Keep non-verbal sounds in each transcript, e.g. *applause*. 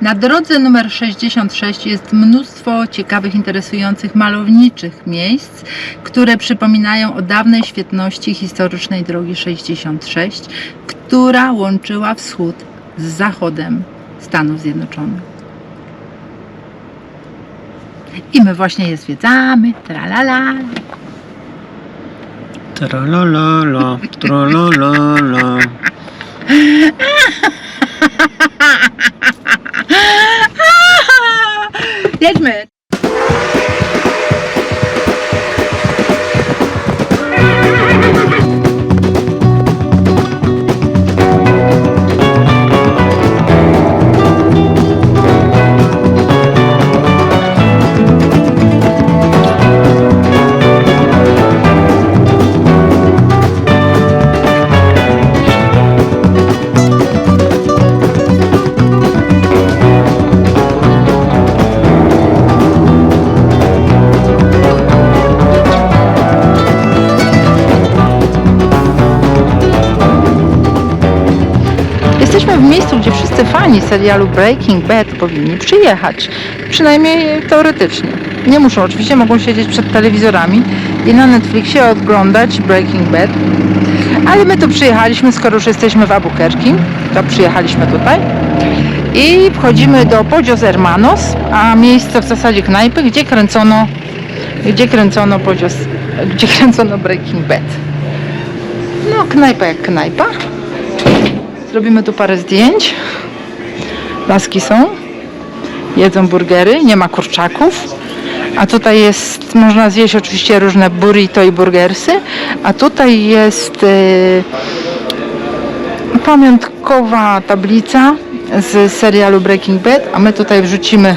Na drodze numer 66 jest mnóstwo ciekawych, interesujących, malowniczych miejsc, które przypominają o dawnej świetności historycznej drogi 66, która łączyła wschód z zachodem Stanów Zjednoczonych. I my właśnie je zwiedzamy. Tralala. Tralalala, tralalala. *laughs* *laughs* Yetmedi. Serialu Breaking Bad powinni przyjechać. Przynajmniej teoretycznie. Nie muszą, oczywiście mogą siedzieć przed telewizorami i na Netflixie oglądać Breaking Bad. Ale my tu przyjechaliśmy, skoro już jesteśmy w Albuquerque, to przyjechaliśmy tutaj i wchodzimy do Podios Hermanos, a miejsce w zasadzie knajpy, gdzie kręcono gdzie kręcono Podios, gdzie kręcono Breaking Bad. No, knajpa jak knajpa. Zrobimy tu parę zdjęć. Laski są. Jedzą burgery, nie ma kurczaków. A tutaj jest, można zjeść oczywiście różne burrito i burgersy. A tutaj jest y, pamiątkowa tablica z serialu Breaking Bad. A my tutaj wrzucimy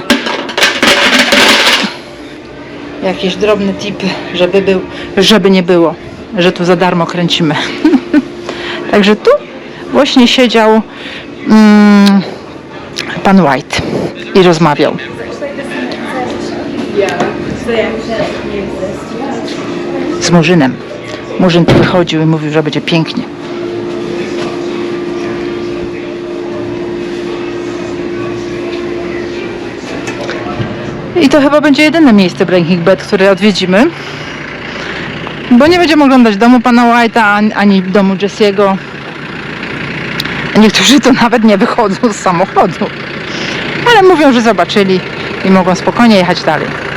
jakieś drobne tipy, żeby, był, żeby nie było, że tu za darmo kręcimy. *laughs* Także tu właśnie siedział mm, pan White i rozmawiał. Z Murzynem. Murzyn tu wychodził i mówił, że będzie pięknie. I to chyba będzie jedyne miejsce Breaking Bad, które odwiedzimy. Bo nie będziemy oglądać domu pana White'a, ani, domu Jesse'ego. Niektórzy to nawet nie wychodzą z samochodu. Ale mówią, że zobaczyli i mogą spokojnie jechać dalej.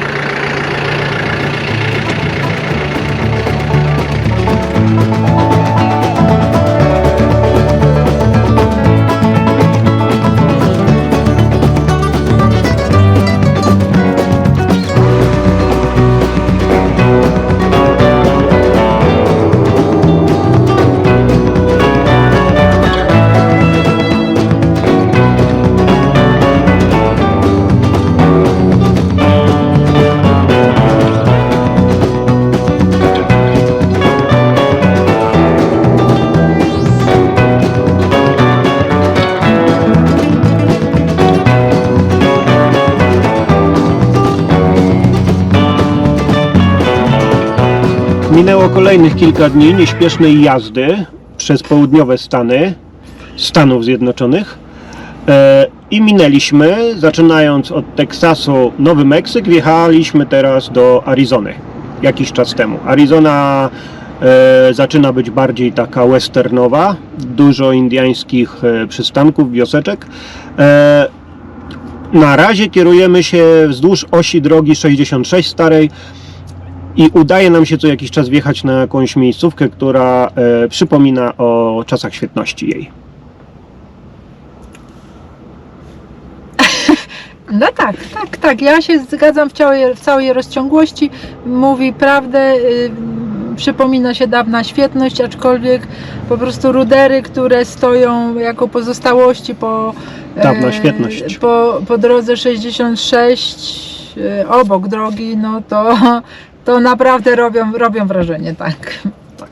Kolejnych kilka dni nieśpiesznej jazdy przez południowe Stany, Stanów Zjednoczonych. E, I minęliśmy, zaczynając od Teksasu, Nowy Meksyk, wjechaliśmy teraz do Arizony jakiś czas temu. Arizona e, zaczyna być bardziej taka westernowa, dużo indyjskich e, przystanków, wioseczek. Na razie kierujemy się wzdłuż osi drogi 66 starej i udaje nam się co jakiś czas wjechać na jakąś miejscówkę, która e, przypomina o czasach świetności jej. *laughs* No tak, tak, tak. Ja się zgadzam w całej, w całej rozciągłości. Mówi prawdę. y, Przypomina się dawna świetność, aczkolwiek po prostu rudery, które stoją jako pozostałości po, Dawna e, świetność. po, po drodze 66 e, obok drogi, no to, to naprawdę robią, robią wrażenie, tak. Tak.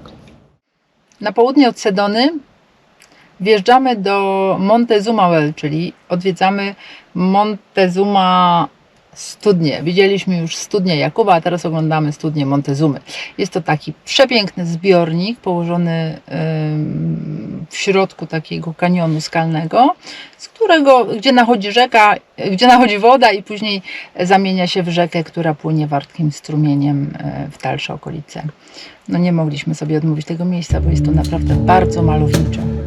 Na południe od Sedony wjeżdżamy do Montezuma Well, czyli odwiedzamy Montezuma studnie. Widzieliśmy już studnię Jakuba, a teraz oglądamy studnię Montezumy. Jest to taki przepiękny zbiornik położony w środku takiego kanionu skalnego, z którego, gdzie nachodzi rzeka, gdzie nachodzi woda i później zamienia się w rzekę, która płynie wartkim strumieniem e, w dalsze okolice. No nie mogliśmy sobie odmówić tego miejsca, bo jest to naprawdę bardzo malowniczo.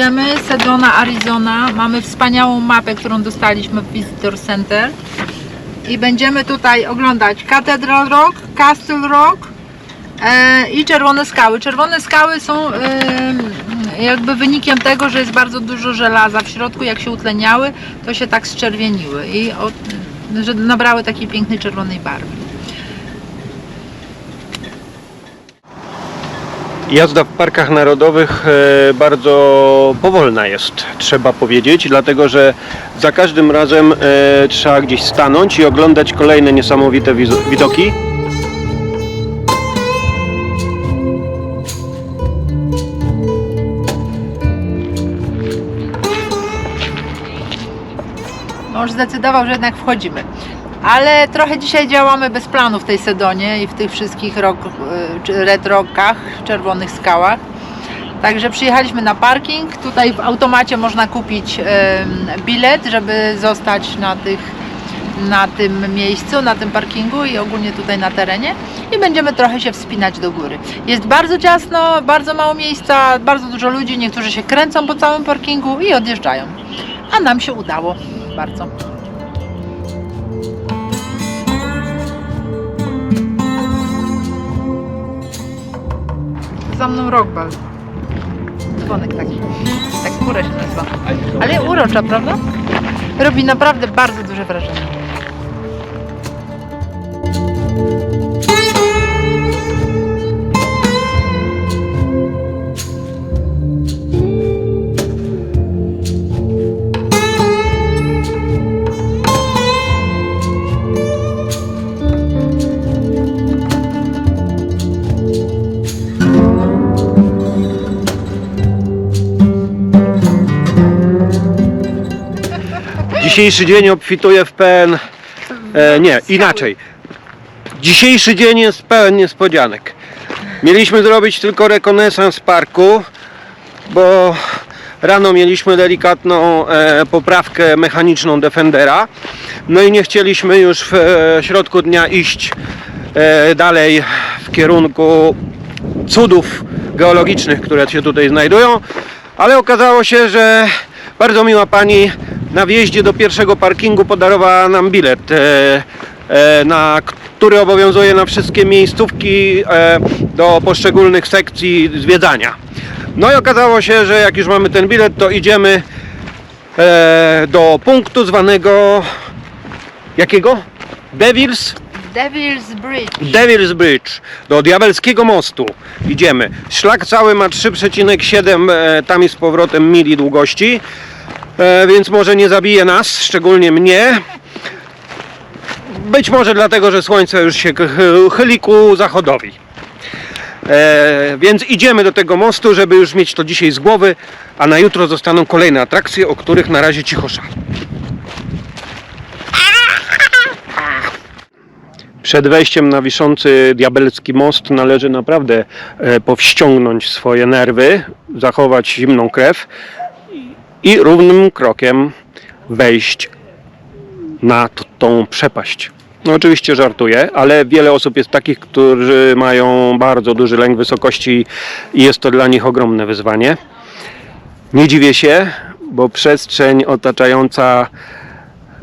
Jedziemy, Sedona, Arizona. Mamy wspaniałą mapę, którą dostaliśmy w Visitor Center. I będziemy tutaj oglądać Cathedral Rock, Castle Rock e, i Czerwone Skały. Czerwone Skały są e, jakby wynikiem tego, że jest bardzo dużo żelaza w środku. Jak się utleniały, to się tak zczerwieniły i od, że nabrały takiej pięknej czerwonej barwy. Jazda w parkach narodowych e, bardzo powolna jest, trzeba powiedzieć, dlatego że za każdym razem e, trzeba gdzieś stanąć i oglądać kolejne niesamowite widoki. Mąż zdecydował, że jednak wchodzimy. Ale trochę dzisiaj działamy bez planu w tej Sedonie i w tych wszystkich y, czy red rockach, czerwonych skałach. Także przyjechaliśmy na parking. Tutaj w automacie można kupić bilet, żeby zostać na, tych, na tym miejscu, na tym parkingu i ogólnie tutaj na terenie. I będziemy trochę się wspinać do góry. Jest bardzo ciasno, bardzo mało miejsca, bardzo dużo ludzi. Niektórzy się kręcą po całym parkingu i odjeżdżają. A nam się udało bardzo. Za mną rockball. Dzwonek taki. Tak skóra się nazywa. Ale urocza, prawda? Robi naprawdę bardzo duże wrażenie. Dzisiejszy dzień obfituje w pełen... E, nie, inaczej. Dzisiejszy dzień jest pełen niespodzianek. Mieliśmy zrobić tylko rekonesans parku, bo rano mieliśmy delikatną e, poprawkę mechaniczną Defendera. No i nie chcieliśmy już w e, środku dnia iść e, dalej w kierunku cudów geologicznych, które się tutaj znajdują, ale okazało się, że bardzo miła pani na wjeździe do pierwszego parkingu podarowała nam bilet, e, e, na który obowiązuje na wszystkie miejscówki e, do poszczególnych sekcji zwiedzania. No i okazało się, że jak już mamy ten bilet, to idziemy do punktu zwanego jakiego? Devils Devil's Bridge. Devil's Bridge, do Diabelskiego Mostu idziemy. Szlak cały ma 3,7 e, tam i z powrotem mili długości, więc może nie zabije nas, szczególnie mnie. Być może dlatego, że słońce już się chy- chyli ku zachodowi. E, więc idziemy do tego mostu, żeby już mieć to dzisiaj z głowy, a na jutro zostaną kolejne atrakcje, o których na razie cicho szal. Przed wejściem na wiszący diabelski most należy naprawdę e, powściągnąć swoje nerwy, zachować zimną krew i równym krokiem wejść na tą przepaść. No oczywiście żartuję, ale wiele osób jest takich, którzy mają bardzo duży lęk wysokości i jest to dla nich ogromne wyzwanie. Nie dziwię się, bo przestrzeń otaczająca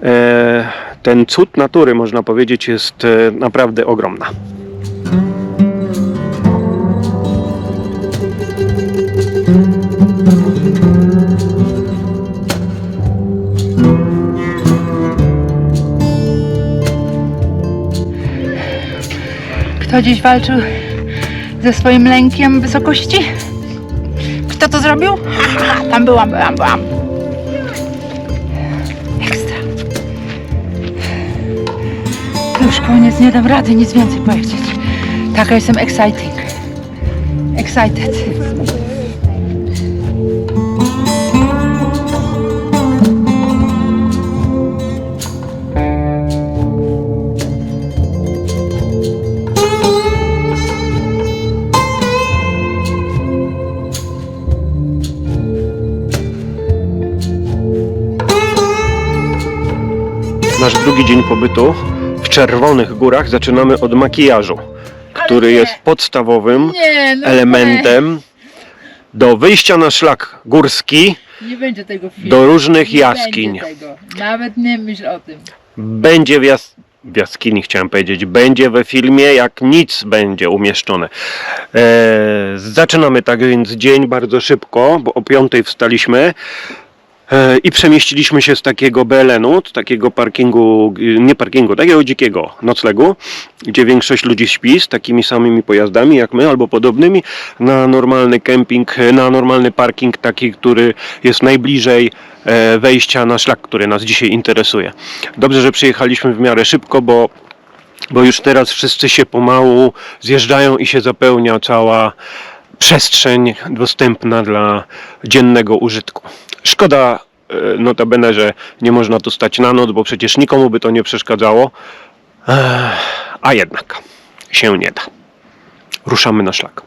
e, ten cud natury, można powiedzieć, jest e, naprawdę ogromna. Kto dziś walczył ze swoim lękiem wysokości? Kto to zrobił? Tam byłam, byłam, byłam. Ekstra. Już koniec, nie dam rady nic więcej powiedzieć. Taka jestem exciting. Excited. Nasz drugi dzień pobytu w Czerwonych Górach zaczynamy od makijażu, który jest podstawowym Nie, no elementem do wyjścia na szlak górski. Nie, nie będzie tego filmu. Do różnych Nie jaskiń. będzie tego. Nawet nie myśl o tym. Będzie w, jas- w jaskini, chciałem powiedzieć, będzie we filmie, jak nic będzie umieszczone. Eee, zaczynamy tak więc dzień bardzo szybko, bo o 5 wstaliśmy. E, I przemieściliśmy się z takiego BLN-u, z takiego parkingu, y, nie parkingu, takiego dzikiego noclegu, gdzie większość ludzi śpi z takimi samymi pojazdami jak my, albo podobnymi, na normalny kemping, e, na normalny parking, taki, który jest najbliżej e, wejścia na szlak, który nas dzisiaj interesuje. Dobrze, że przyjechaliśmy w miarę szybko, bo bo już teraz wszyscy się pomału zjeżdżają i się zapełnia cała przestrzeń dostępna dla dziennego użytku. Szkoda e, notabene, że nie można tu stać na noc, bo przecież nikomu by to nie przeszkadzało. Ech, A jednak się nie da. Ruszamy na szlak.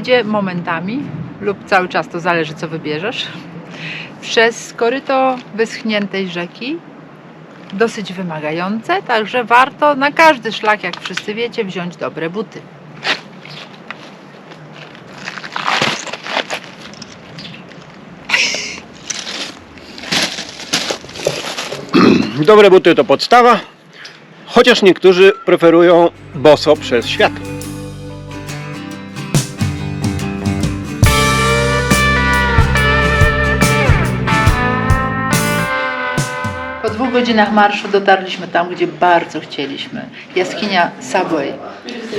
Wiedzie momentami lub cały czas, to zależy co wybierzesz, przez koryto wyschniętej rzeki, dosyć wymagające, także warto na każdy szlak, jak wszyscy wiecie, wziąć dobre buty. Dobre buty to podstawa, chociaż niektórzy preferują boso przez świat. Dwóch godzinach marszu dotarliśmy tam, gdzie bardzo chcieliśmy. Jaskinia Subway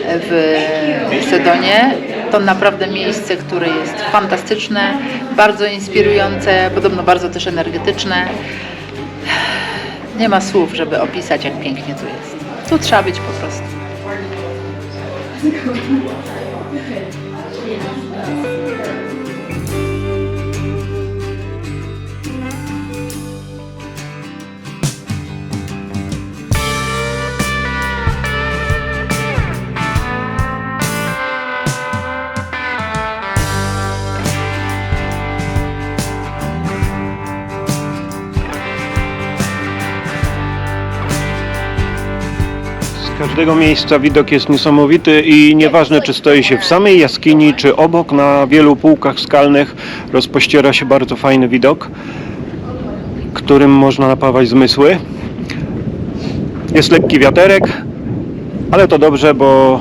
w Sedonie. To naprawdę miejsce, które jest fantastyczne, bardzo inspirujące, podobno bardzo też energetyczne. Nie ma słów, żeby opisać, jak pięknie tu jest. Tu trzeba być po prostu. Z każdego miejsca widok jest niesamowity i nieważne czy stoi się w samej jaskini, czy obok, na wielu półkach skalnych rozpościera się bardzo fajny widok, którym można napawać zmysły. Jest lekki wiaterek, ale to dobrze, bo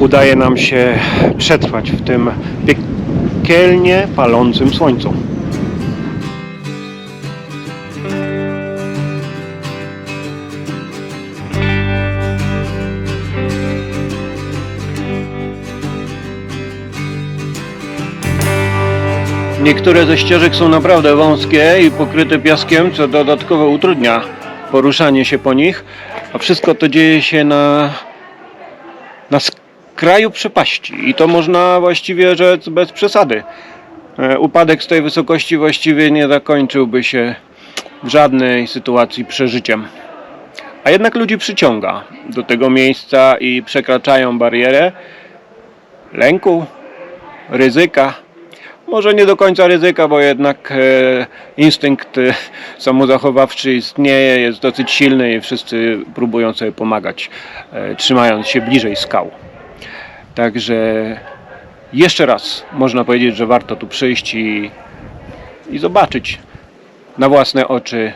udaje nam się przetrwać w tym piekielnie palącym słońcu. Niektóre ze ścieżek są naprawdę wąskie i pokryte piaskiem, co dodatkowo utrudnia poruszanie się po nich, a wszystko to dzieje się na, na skraju przepaści i to można właściwie rzec bez przesady. E, Upadek z tej wysokości właściwie nie zakończyłby się w żadnej sytuacji przeżyciem. A jednak ludzi przyciąga do tego miejsca i przekraczają barierę lęku, ryzyka. Może nie do końca ryzyka, bo jednak e, instynkt e, samozachowawczy istnieje, jest dosyć silny i wszyscy próbują sobie pomagać, e, trzymając się bliżej skał. Także jeszcze raz można powiedzieć, że warto tu przyjść i, i zobaczyć na własne oczy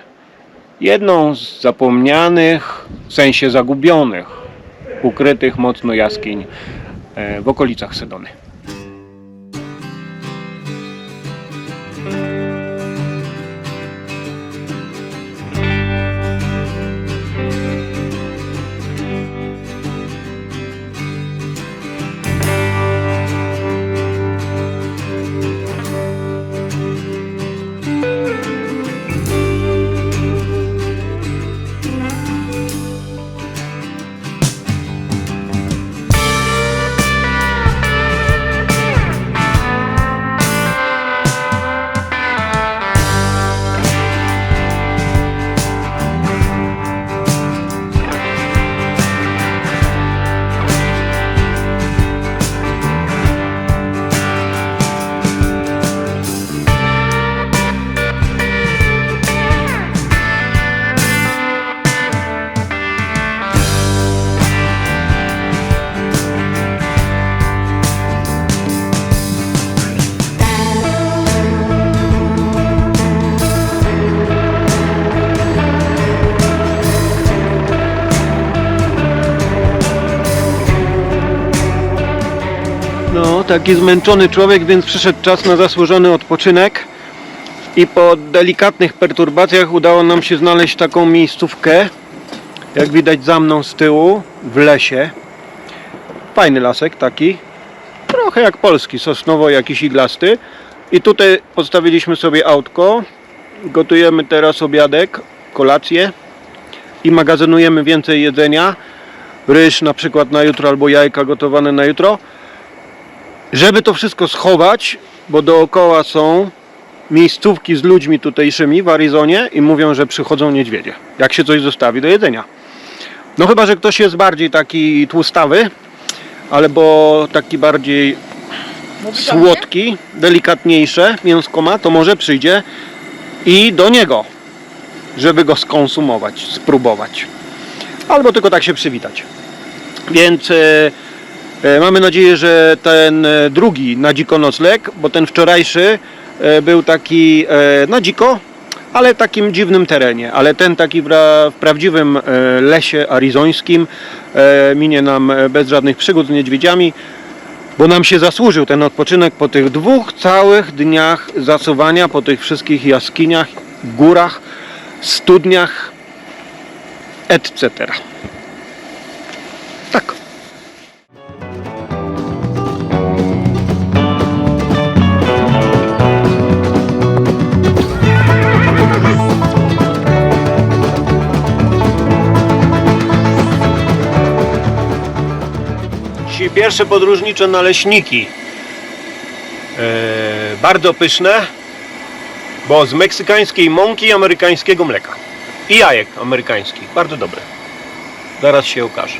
jedną z zapomnianych, w sensie zagubionych, ukrytych mocno jaskiń w okolicach Sedony. Taki zmęczony człowiek, więc przyszedł czas na zasłużony odpoczynek. I po delikatnych perturbacjach udało nam się znaleźć taką miejscówkę, jak widać za mną z tyłu, w lesie. Fajny lasek taki, trochę jak polski, sosnowo jakiś iglasty. I tutaj postawiliśmy sobie autko, gotujemy teraz obiadek, kolację i magazynujemy więcej jedzenia. Ryż na przykład na jutro albo jajka gotowane na jutro. Żeby to wszystko schować, bo dookoła są miejscówki z ludźmi tutejszymi w Arizonie i mówią, że przychodzą niedźwiedzie, jak się coś zostawi do jedzenia. No chyba, że ktoś jest bardziej taki tłustawy, albo taki bardziej słodki, delikatniejsze mięsko ma, to może przyjdzie i do niego, żeby go skonsumować, spróbować. Albo tylko tak się przywitać. Więc e, mamy nadzieję, że ten e, drugi na dziko nocleg, bo ten wczorajszy e, był taki e, na dziko, ale takim dziwnym terenie. Ale ten taki w, ra- w prawdziwym e, lesie arizońskim e, minie nam e, bez żadnych przygód z niedźwiedziami bo nam się zasłużył ten odpoczynek po tych dwóch całych dniach zasuwania po tych wszystkich jaskiniach, górach, studniach, etc. pierwsze podróżnicze naleśniki. E, bardzo pyszne, bo z meksykańskiej mąki i amerykańskiego mleka. I jajek amerykańskich. Bardzo dobre. Zaraz się okaże.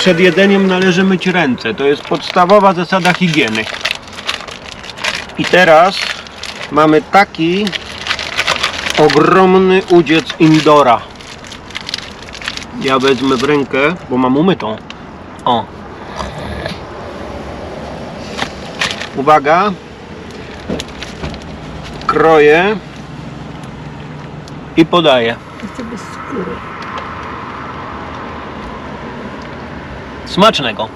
Przed jedzeniem należy myć ręce. To jest podstawowa zasada higieny. I teraz mamy taki ogromny udziec Indora. Ja wezmę w rękę, bo mam umytą. O. Uwaga. Kroję i podaję. Bez skóry. Smacznego.